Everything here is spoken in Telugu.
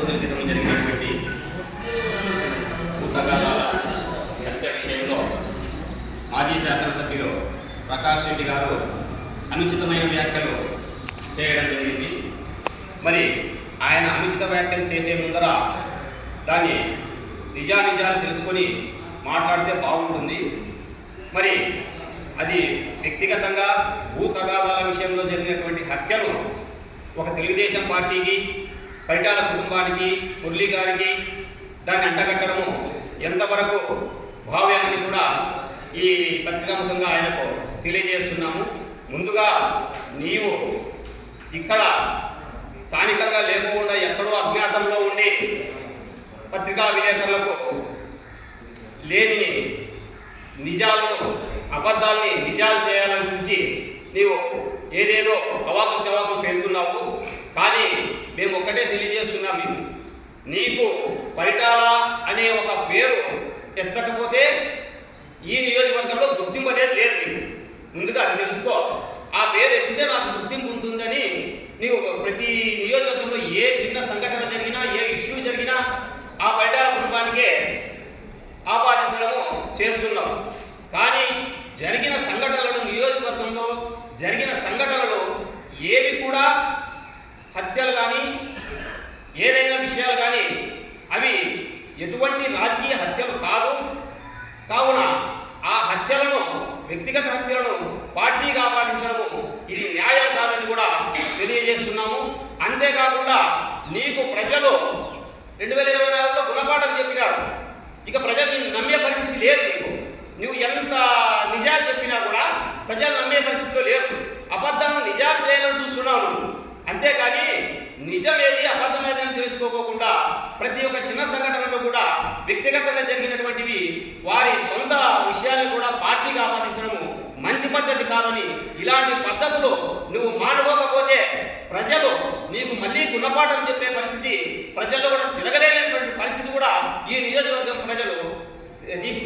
రోజుల క్రితం జరిగినటువంటి పుస్తకాల హత్య విషయంలో మాజీ శాసనసభ్యులు ప్రకాష్ రెడ్డి గారు అనుచితమైన వ్యాఖ్యలు చేయడం జరిగింది. మరి ఆయన అనుచిత వ్యాఖ్యలు చేసే ముందర దాన్ని నిజానిజాలు తెలుసుకొని మాట్లాడితే బాగుంటుంది. మరి అది వ్యక్తిగతంగా భూ తగాదాల విషయంలో జరిగినటువంటి హత్యలు ఒక తెలుగుదేశం పార్టీకి పరిటాల కుటుంబానికి మురళి గారికి దాన్ని అంటగట్టడము ఎంతవరకు భావ్యమని కూడా ఈ పత్రికాముఖంగా ఆయనకు తెలియజేస్తున్నాము. ముందుగా నీవు ఇక్కడ స్థానికంగా లేకుండా ఎక్కడో అజ్ఞాతంలో ఉండి పత్రికా విలేకరులకు లేని నిజాలను అబద్ధాల్ని నిజాలు చేయాలని చూసి నీవు ఏదేదో అవాకు చవాకు పెడుతున్నావు ఒక్కటే తెలియజేస్తున్నా మీకు నీకు పరిటాల అనే ఒక పేరు ఎత్తకపోతే ఈ నియోజకవర్గంలో గుర్తింపు అనేది లేదు నీకు. ముందుగా అది తెలుసుకో. ఆ పేరు ఎత్తితే నాకు గుర్తింపు ఉంటుందని నీవు ప్రతి నియోజకవర్గంలో ఏ చిన్న సంఘటన జరిగినా ఏ ఇష్యూ జరిగినా ఆ పరిటాల కుటుంబానికే ఆపాదించడము చేస్తున్నాం. కానీ జరిగిన సంఘటనలు నియోజకవర్గంలో జరిగిన సంఘటనలు ఏవి కూడా ఏదైనా విషయాలు కానీ అవి ఎటువంటి రాజకీయ హత్యలు కాదు. కావున ఆ హత్యలను వ్యక్తిగత హత్యలను పార్టీగా ఆపాదించడము ఇది న్యాయం కాదని కూడా తెలియజేస్తున్నాము. అంతేకాకుండా నీకు ప్రజలు రెండు వేల ఇరవై నాలుగులో గుణపాఠం చెప్పినారు. ఇక ప్రజల్ని నమ్మే పరిస్థితి లేదు నీకు. నువ్వు ఎంత నిజాలు చెప్పినా కూడా ప్రజలు నమ్మే పరిస్థితిలో లేరు. అబద్ధం నిజాలు చేయాలని చూస్తున్నావు అంతేకాని నిజం ఏది? తెలుసుకోకుండా ప్రతి ఒక్క చిన్న సంఘటనలో కూడా వ్యక్తిగతంగా జరిగినటువంటివి వారి సొంత విషయాన్ని కూడా పార్టీగా ఆపాదించడము మంచి పద్ధతి కాదని ఇలాంటి పద్ధతులు నువ్వు మానుకోకపోతే ప్రజలు నీకు మళ్ళీ గుణపాఠం చెప్పే పరిస్థితి ప్రజల్లో కూడా తిరగలేనటువంటి పరిస్థితి కూడా ఈ నియోజకవర్గం ప్రజలు నీకు